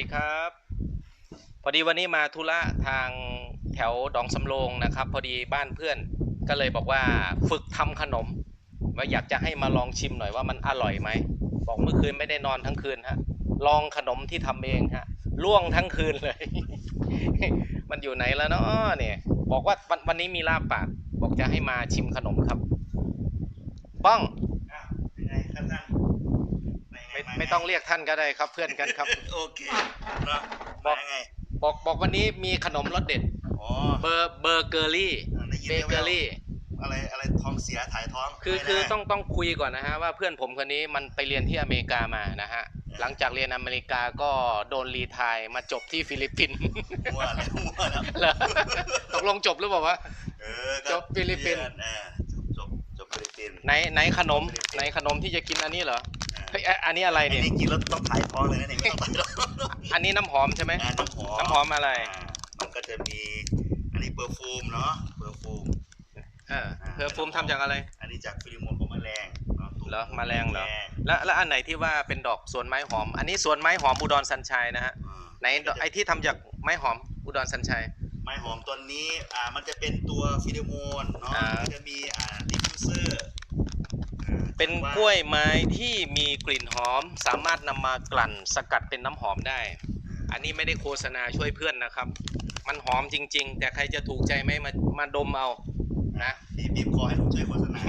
ดีครับ พอดีวันนี้มาธุระทางแถวดองสำโรงนะครับ พอดีบ้านเพื่อนก็เลยบอกว่าฝึกทำขนมว่าอยากจะให้มาลองชิมหน่อยว่ามันอร่อยไหมบอกเมื่อคืนไม่ได้นอนทั้งคืนฮะลองขนมที่ทำเองฮะล่วงทั้งคืนเลย มันอยู่ไหนแล้วเนาะเนี่ย บอกว่าวันวันนี้มีลาบปากบอกจะให้มาชิมขนมครับ ป้องไงครับท่านปยังง ไม่าไม่ต้องเรียกท่านก็ได้ครับเพื่อนกันครับ โอเคเนาะบอกมายังไง บอกบอกวันนี้มีขนมรสเด็ดอ๋อเบอร์เบอร์เกอรี่ได้ยินเบเกอรี่ อะไรอะไรท้องเสียถ่ายท้อง คือไม่คือได้ต้องต้องคุยก่อนนะฮะว่าเพื่อนผมคนนี้มันไปเรียนที่อเมริกามานะฮะหลังจากเรียนอเมริกาก็โดนรีไทายมาจบที่ฟิลิปปินส์มั่วแล้วมั่วแล้วเหรอตกลงจบหรือเปล่าวะเออก็จบฟิลิปปินส์เออจบจบจบฟิลิปปินส์ไหนไหนขนมไหนขนมที่จะกินอันนี้เหรออ่า เฮ้ยอะอันนี้อะไรไอ้เนี่ย นี่กินแล้วต้องถ่ายท้องเลยนะเนี่ยไม่ต้องถ่ายท้องอันนี้น้ำหอมใช่ไหม อ่าน้ำหอมน้ำหอมอะไรอ่ามันก็จะมีอันนี้เปอร์ฟูมเนาะเปอร์ฟูม เออเพอร์ฟูมทำจากอะไร อันนี้จากฟิลิโมนของแมลงเนาะตัวเหรอแมลงเหรอแมลงแล้วแล้วอันไหนที่ว่าเป็นดอกสวนไม้หอม อันนี้สวนไม้หอมอุดรสัญชัยนะฮะ อ่าไหนดอกไอที่ทำจากไม้หอมอุดรสัญชัย ไม้หอมตัวนี้อ่ามันจะเป็นตัวฟิโลโมนเนาะอ่า มันจะมีอ่าดิฟฟิวเซอร์อ่า เป็นกล้วยไม้ที่มีกลิ่นหอม สามารถนำมากลั่นสกัดเป็นน้ำหอมได้ อันนี้ไม่ได้โฆษณาช่วยเพื่อนนะครับ มันหอมจริง ๆ แต่ใครจะถูกใจไหมมามาดมเอานะพี่บีบคอให้ผมช่วยโฆษณา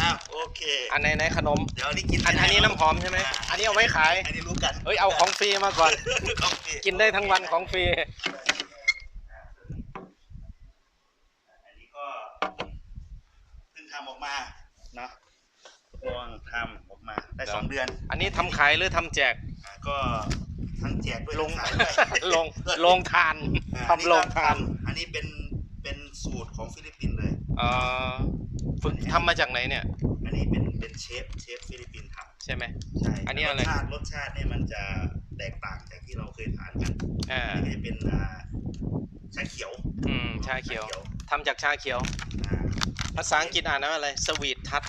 อ้าวโอเค อันไหนไหนขนม เดี๋ยวอันนี้กินอันอันนี้น้ำหอมใช่ไหมอันนี้เอาไว้ขาย อันนี้รู้กันเอ้ยเอาของฟรีมาก่อน ของฟรีกินได้ทั้งวันของฟรีอันนี้ก็เพิ่งทำออกมา เนาะลองทำออกมาได้สองเดือนอันนี้ทำขายหรือทำแจก อ่าก็ทั้งแจกด้วยลงทั้ขายด้วยลงลงทานอ่าทำลงทานอันนี้เป็นเป็นสูตรของฟิลิปปินส์เลย เอ่อฝึกทำมาจากไหนเนี่ย อันนี้เป็นเป็นเชฟเชฟฟิลิปปินส์ทใช่ไหมำใช่อันนี้อะไร รสชาติรสชาติเนี่ยมันจะแตกต่างจากที่เราเคยทานกันอ่า อันนี้ก็จะเป็นอ่า ชาเขียว อืม ชาเขียวทำจากชาเขียวอ่าภาษาอังกฤษอ่านว่าอะไร สวีททัช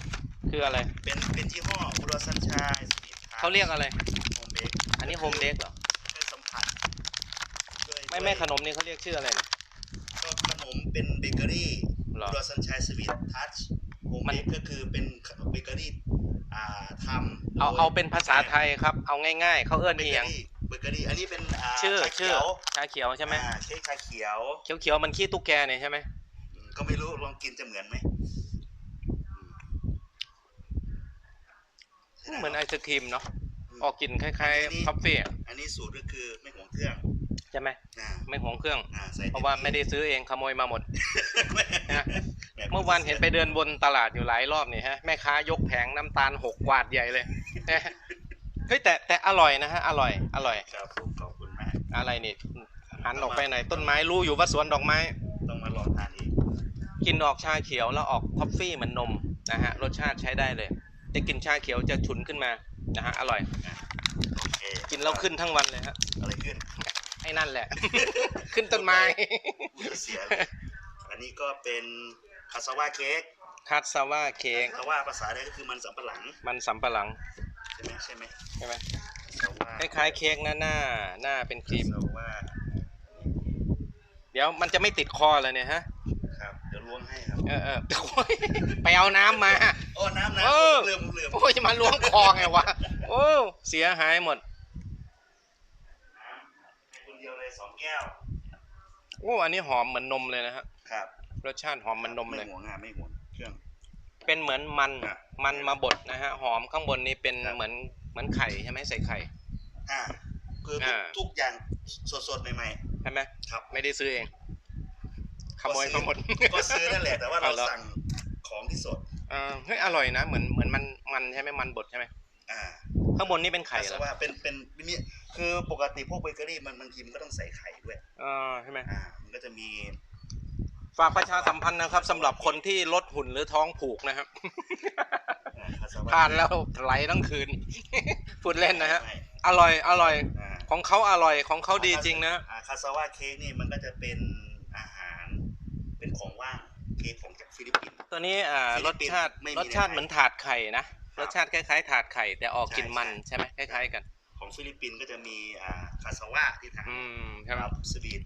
คืออะไร เป็น เป็นยี่ห้ออุดรสัญชัยสปีดเขาเรียกอะไร โฮมเบกอันนี้โฮมเบกเหรอช่วยสัมผัสช่วยไม่ไม่ขนมนี่เขาเรียกชื่ออะไรเนี่ยก็ขนมเป็นเบเกอรี่เหรออุดรสัญชัยสวีททัชโฮมมัเบนกก็คือเป็นเบเกอรี่อ่าทำเอาโดยเอาเป็นภาษาไทยครับ เอาง่ายๆ เขาเอื้อนเบเอีเกยองรี่เบเกอรี่อันนี้เป็นอ่าชื่อชาชื่เขีอยวชาเขียวใช่ไหมอ่าเค้กชาเขียว เขียวเขียวๆมันขี้ตุ๊กแกเนี่ยใช่ไหมอืมก็ไม่รู้ลองกินจะเหมือนไหมเหมือนไอศครีมเนาะอืมออกกลิ่นคล้ายๆคอฟฟี่อันนี้สูตรก็คือไม่ห่วงเครื่องใช่ไหมนะไม่หวงเครื่อง อ่าใส่เพราะว่าไม่ได้ซื้อเองขโมยมาหมดนะแบบเมื่อวานเห็นไปเดินบนตลาดอยู่หลายรอบนี่ฮะแม่ค้ายกแผงน้ำตาลหกกวาดใหญ่เลยนะ เฮ้ยแต่แต่อร่อยนะฮะอร่อยอร่อย ครับผมขอบคุณมาก อะไรนี่หันออกไปไหนต้นไม้รู้อยู่ว่าสวนดอกไม้ ต้องมาลองทานอีกกินออกชาเขียวแล้วออกท็อฟฟี่เหมือนนมนะฮะรสชาติใช้ได้เลยได้กินชาเขียวจะฉุนขึ้นมานะฮะอร่อย โอเคกินแล้วขึ้นทั้งวันเลยฮะอะไรขึ้นไอ้นั่นแหละ ขึ้นต้นไม้พูดเสียเลยอันนี้ก็เป็นคาสวาเค้กคัตซาว่าเค้กคาว่าภาษาไทยก็คือมันสำปะหลัง มันสำปะหลัง ใช่ไหมใช่ไหมใช่ไหมคาว่าคล้ายๆเค้กนะหน้าหน้าเป็นครีมคาว่าเดี๋ยวมันจะไม่ติดคอเลยเนี่ยฮะ ครับ เดี๋ยวล้วงให้ครับ เออเออโอ้ยไปเอาน้ำมา โอ้ น้ำเออน้ำเลื่อมเลื่อมโอ้ยจะมาล้วงคอไงวะ โอ้เสียหายหมด น้ำให้คนเดียวเลยสองแก้ว โอ้อันนี้หอมเหมือนนมเลยนะฮะ ครับ รสชาติหอมเหมือนนมเลยไม่ห่วงอะไม่ห่วงเครื่อง เป็นเหมือนมัน อะมันมาบดนะฮะ หอมข้างบนนี้เป็นครับ เหมือนเหมือนไข่ใช่ไหมใส่ไข่ อ่าคือทุกอ่า ทุกอย่างสดๆใหม่ใช่ไหมๆครับ ไม่ได้ซื้อเอง ขโมยมาหมด ก็ซื้อนั่นแหละแต่ว่าเราเอาเหรอสั่งของที่สด เออเฮ้ยอร่อยนะ เหมือนเหมือนมันมันใช่ไหมมันบดใช่ไหมอ่าข้างบนนี่เป็นไข่แต่เหรอว่าเป็นเป็นนี่คือปกติพวกเบเกอรี่มันบางทีมันก็ต้องใส่ไข่ด้วย เออใช่ไหมอ่า มันก็จะมี ฝากประชาสัมพันธ์นะครับสำหรับคนที่ลดหุ่นหรือท้องผูกนะครับอ่าคาสวะทานแล้วไหลทั้งคืน พูดเล่นนะฮะไม่อร่อย อร่อย อ่า ของเขาอร่อยของเขาดีจริงนะ อ่าคาสวะเค้กนี่มันก็จะเป็นอาหาร เป็นของว่างเค้กของจากฟิลิปปินส์ ตัวนี้อ่าฟิรลิสปปินส์ชาติไม่มีรสชาติในไทยเหมือนถาดไข่นะ ครับรสชาติคล้ายๆถาดไข่แต่ออกกลิ่นมันใช่ใช่ไหมคล้ายๆกัน ของฟิลิปปินส์ก็จะมีอ่าคาสวาที่ทางอืมใช่ไหมครับ สวีท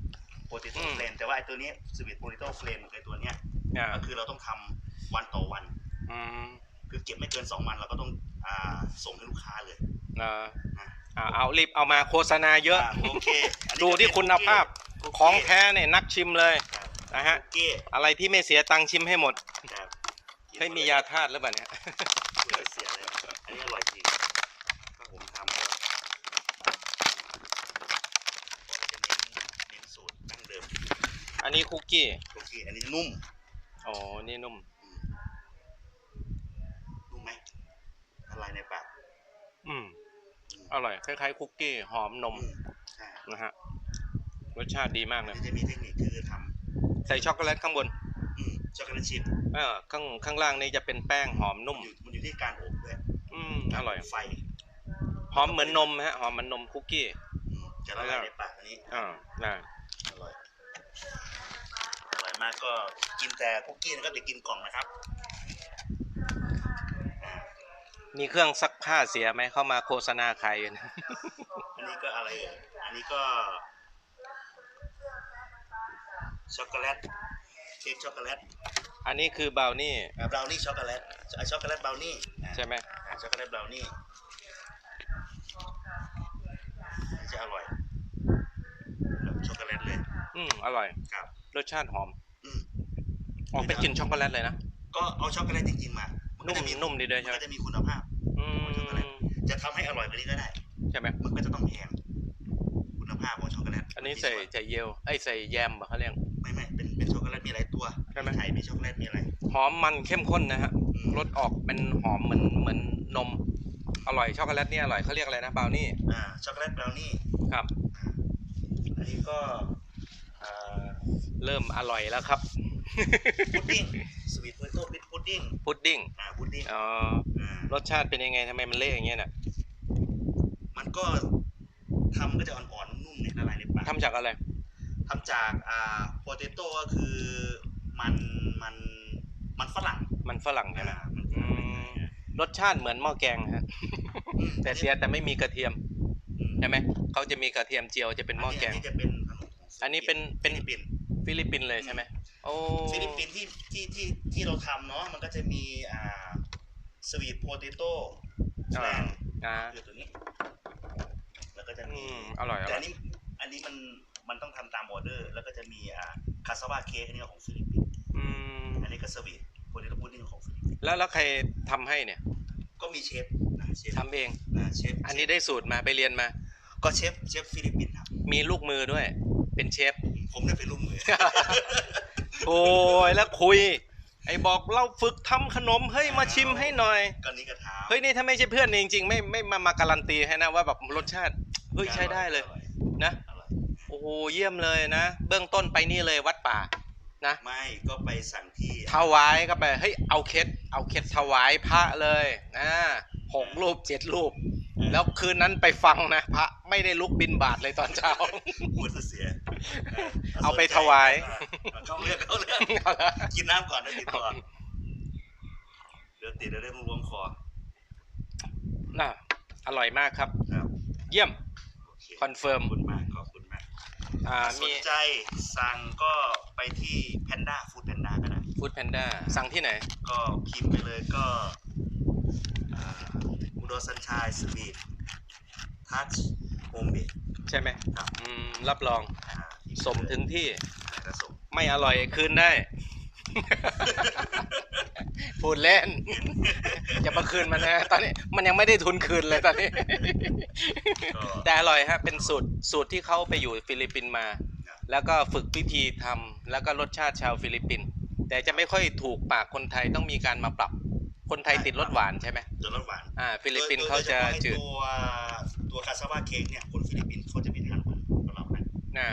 โปเตโต้อืม เฟลนแต่ว่าไอตัวนี้สวีทโปเตโต้เฟลนไอตัวเนี้ยอ่าก็คือเราต้องทำวันต่อวัน อืมคือเก็บไม่เกินสองวันเราก็ต้องอ่าส่งให้ลูกค้าเลยอ่านะอ่าเอารีบเอามาโฆษณาเยอะาโอเคอันนี้ดูที่คุณภาพคุกกี้ของแท้เนี่ยนักชิมเลยครับนะฮะ คุกกี้อะไรที่ไม่เสียตังค์ชิมให้หมดครับเฮ้ยมียาธาตุหรือเปล่าเนี่ยไม่เสียเลยอันนี้อร่อยจริงถ้าผมทำก็ก็จะเน้นเน้นสูตรดั้งเดิม อันนี้คุกกี้คุกกี้อันนี้นุ่มอ๋อ นี่นุ่มอืมนุ่มไหมละลายในปากอืม อืมอร่อย คล้ายๆ คุกกี้ หอมนมอืมใช่นะฮะ รสชาติดีมากเลยเดี๋ยวจะมีเทคนิคคือทใส่ช็อกโกแลตข้างบนำอืมช็อกโกแลตชิพเออข้างข้างล่างนี่จะเป็นแป้งหอมนุ่ม อยู่มันอยู่ที่การอบด้วยอืม อร่อย ไฟหอมเหมือนนมฮะ หอมเหมือนนมคุกกี้ อืมจะละลายในปากอันนี้ อ่าน่าอร่อยอร่อย มากก็กินแต่คุกกี้นะครับอย่ากินกล่องนะครับอ่ามีเครื่องซักผ้าเสียไหมเข้ามาโฆษณาใครอยู่นะ อันนี้ก็อะไรเอ่ยอันนี้ก็ช็อกโกแลตเค้กช็อกโกแลตอันนี้คือบราวนี่บราวนี่ช็อกโกแลตอ่าช็อกโกแลตบราวนี่อ่าใช่ไหมอ่าช็อกโกแลตบราวนี่อันนี้จะอร่อยแบบช็อกโกแลตเลยอืมอร่อย ครับ รสชาติหอม อืมออกเป็นกลิ่นช็อกโกแลตเลยนะ ก็เอาช็อกโกแลตจริงๆมา มันุ่มก็จะมีนุ่มดีด้วยใช่มันไหมก็จะมีคุณภาพ อืช็อกโกแลตมจะทำให้อร่อยกว่านี้ก็ได้ ใช่ไหมมันก็จะต้องแพงคุณภาพของช็อกโกแลตอันนี้ใส่ใส่เยลไอ้ยใส่แยมเหรอเขาเรียก ไม่ไม่เป็นเป็นช็อกโกแลตมีหลายตัวใช่ไหม ไข่มีช็อกโกแลตมีอะไรหอมมันเข้มข้นนะฮะอืมรสออกเป็นหอมเหมือนเหมือนนม อร่อยช็อกโกแลตเนี่ยอร่อยเขาเรียกอะไรนะบราวนี่อ่าช็อกโกแลตบราวนี่ครับ อันนี้ก็อ่าเริ่มอร่อยแล้วครับ พุดดิ้งสวีทโพเตโต้พิทพุดดิ้งพุดดิ้งอ่าพุดดิ้งอ๋ออ่ารสชาติเป็นยังไงทำไมมันเละอย่างเงี้ยน่ะมันก็ทำก็จะอ่อนๆนุ่มๆเนี่ยละลายในปากทำจากอะไรทำจากอ่าโพเตโต้ก็คือมันมันมันฝรั่งมันฝรั่งใช่ไหมอ่ามันฝอืรั่งมรสชาติเหมือนหม้อแกงฮะอืมแต่เสียแต่ไม่มีกระเทียมอืมใช่ไหมเขาจะมีกระเทียมเจียวจะเป็นหม้อแกงนนี้จะเป็นขนมของอันนี้เป็นเป็น ฟิลิปปินส์ฟิลิปปินส์เลยใช่ไหม โอ้ฟิลิปปินส์ที่ที่ที่ที่เราทำเนาะมันก็จะมีอ่าสวีทโพเตโต้แฟอ่านอ่าคือตัวนี้ แล้วก็จะอืมีมอร่อยอแต่ร่อัอนยนี้อันนี้มันมันต้องทำตามออเดอร์ แล้วก็จะมีอ่าคาสวาเค้กอันนี้ของฟิลิปปินส์อืมอันนี้ก็สวีทโพเตโต้พุดดิ้งของฟิลิปปินส์แล้วแล้วใครทำให้เนี่ย ก็มีเชฟนะเชฟทำเองนะเชฟอันนี้ได้สูตรมาไปเรียนมา ก็เชฟเชฟฟิลิปปินส์ครับมีลูกมือด้วย เป็นเชฟผมได้เป็นลูกมือ โอ้ยแล้วคุย ไอ้บอกเราฝึกทำขนมเฮ้ยมาชิมให้หน่อย ก็นี่ก็ถามเฮ้ยนี่ถ้าไม่ใช่เพื่อนนี่จริงๆไม่ไม่มามาการันตีให้นะว่าแบบรสชาติเฮ้ยใช้ได้เลยอร่อนะอร่อยโอ้โหเยี่ยมเลยนะ เบื้องต้นไปนี่เลยวัดป่านะไม่ก็ไปสั่งที่ถวายก็ไปเฮ้ยเอาเคสเอาเคสถวายพระเลยนะหกรูปเจ็ดรูป แล้วคืนนั้นไปฟังนะพระไม่ได้ลุกบินบาทเลยตอนเช้าพูดเสีย เอาไปถวายอ่าเข้าเรื่องเข้าเรื่องเอาละกินน้ำก่อนนะติดต่อเดี๋ยวติดเดี๋ยวได้รวมคอน่ะอร่อยมากครับครับเยี่ยมโอเคคอนเฟิร์มขอบคุณมากขอบคุณมากอ่าสมีนใจสั่งก็ไปที่แพนด้าฟู้ดแพนด้าก็ได้ฟู้ดแพนด้าสั่งที่ไหน ก็พิมพ์ไปเลยก็อุดรสัญชัยสวีททัชโฮมเบดใช่ไหมครับอืมรับรองอ่าพิพ์ สมถึงที่แล้วก็ส่งไม่อร่อยคืนได้ พูดเล่นจะมาคืนมันนะ ตอนนี้มันยังไม่ได้ทุนคืนเลยตอนนี้ ก็แต่อร่อยฮะเป็นสูตรสูตรที่เขาไปอยู่ฟิลิปปินส์มา แล้วก็ฝึกวิธีทำแล้วก็รสชาติชาวฟิลิปปินส์แต่จะไม่ค่อยถูกปากคนไทยต้องมีการมาปรับ คนไทยติดรสหวานใช่ไหมจนรสหวานอ่า ฟิลิปปินส์เขาจะจืดโยเฉพาะไอ้ตัวตัวคาซาว่าเค้กเนี่ยคนฟิลิปปินส์เขาจะไม่ทานหวานกับเรานะ อ่า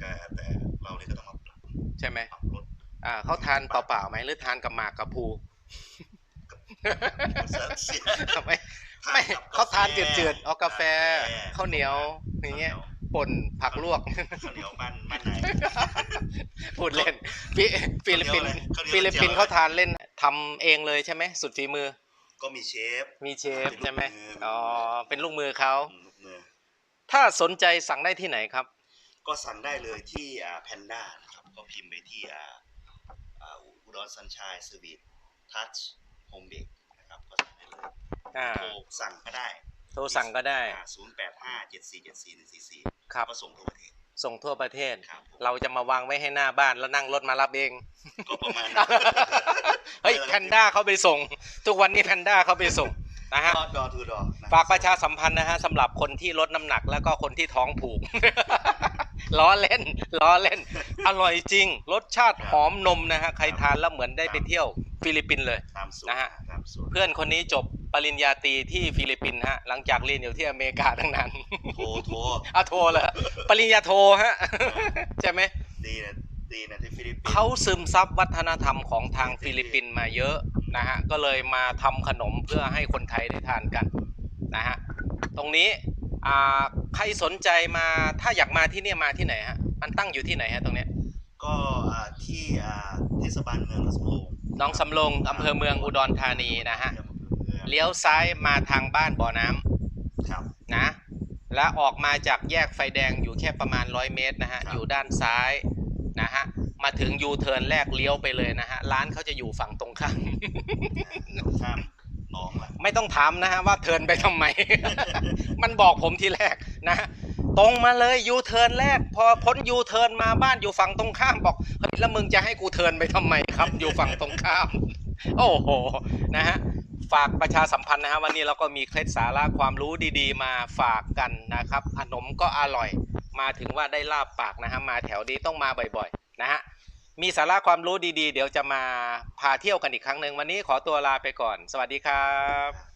แต่แต่แต่เราเนี่ยก็ต้องมาปรับใช่ไหมปรับรสอ่าเขาทานเปล่าๆไหมหรือทานกับหมากกับภูเสียไม่ไม่เขาทานจืดๆเอากาแฟข้าวเหนียวอย่างเงี้ยป่นผักลวกข้าวเหนียวบ้านบ้านไหนพูดเล่นฟิฟิลิปปินส์ข้าวเหนียวอะไรฟิลิปปินส์ข้าวเหนียวอะไรเขาทานเล่นทำเองเลยใช่ไหมสุดฝีมือ ก็มีเชฟ มีเชฟเป็นลูกใช่ไหมมืออ๋อเป็นลูกมือเขาลูกมือถ้าสนใจสั่งได้ที่ไหนครับ ก็สั่งได้เลยที่แพนด้า Panda นะครับก็พิมพ์ไปที่อ่าอ่าอุดรสัญชัยสวีททัชโฮมเบกนะครับก็สั่งได้เลยอ่าโทรสั่งก็ได้ โทรสั่งก็ได้ศูนย์แปดห้าเจ็ดสี่เจ็ดสี่หนึ่งสี่สี่ครับก็ส่งทั่วประเทศ ส่งทั่วประเทศครับผมเราจะมาวางไว้ให้หน้าบ้านแล้วนั่งรถมารับเอง ก็ประมาณนั้นเฮ้ยแพนด้าเขาไปส่ง ทุกวันนี้แพนด้าเขาไปส่งนะฮะก็ดอทูดอฝากประชาสัมพันธ์นะฮะสำหรับคนที่ลดน้ำหนักแล้วก็คนที่ท้องผูก ล้อเล่นล้อเล่น อร่อยจริง รสชาติหอมนมนะฮะใครทานแล้วเหมือนได้ไปเที่ยวฟิลิปปินส์เลย ตามสูตรนะฮะ ตามสูตรเพื่อนคนนี้จบปริญญาตรีที่ฟิลิปปินส์ฮะหลังจากเรียนอยู่ที่อเมริกาทั้งนั้นโทรโทรเอาโทรเลยปริญญาโทฮะใช่ไหม ดีนะดีนะที่ฟิลิปปินส์เขาซึมซับวัฒนธรรมของทางฟิลิปปินส์มาเยอะนะฮะ ก็เลยมาทำขนมเพื่อให้คนไทยได้ทานกันนะฮะ ตรงนี้ อ่าใครสนใจมาถ้าอยากมาที่เนี่ยมาที่ไหนฮะมันตั้งอยู่ที่ไหนฮะตรงเนี้ยก็อ่าที่อ่าเทศบาลเมืองลำโพงหน้องสำโรงอำเภอเมืองอุดรธานีนะฮะอำเภอเมืองเลี้ยวซ้ายมาทางบ้านบ่อน้ำครับนะและออกมาจากแยกไฟแดงอยู่แค่ประมาณ 100 เมตรนะฮะครับอยู่ด้านซ้ายนะฮะมาถึงยูเทิร์นแรกเลี้ยวไปเลยนะฮะร้านเขาจะอยู่ฝั่งตรงข้ามข้ามห น้องละไม่ต้องถามนะฮะว่าเทินไปทำไม มันบอกผมทีแรกนะตรงมาเลยยูเทินแรก พอพ้นยูเทินมาบ้านอยู่ฝั่งตรงข้ามบอกเฮ้ยแล้วมึงจะให้กูเทินไปทำไมครับ อยู่ฝั่งตรงข้าม โอ้โหนะฮะฝากประชาสัมพันธ์นะฮะวันนี้เราก็มีเคล็ดสาระความรู้ดีๆ มาฝากกันนะครับขนมก็อร่อย มาถึงว่าได้ลาบปากนะฮะมาแถวนี้ต้องมาบ่อยๆ นะฮะ มีสาระความรู้ดีๆ เดี๋ยวจะมาพาเที่ยวกันอีกครั้งหนึ่งวันนี้ขอตัวลาไปก่อน สวัสดีครับ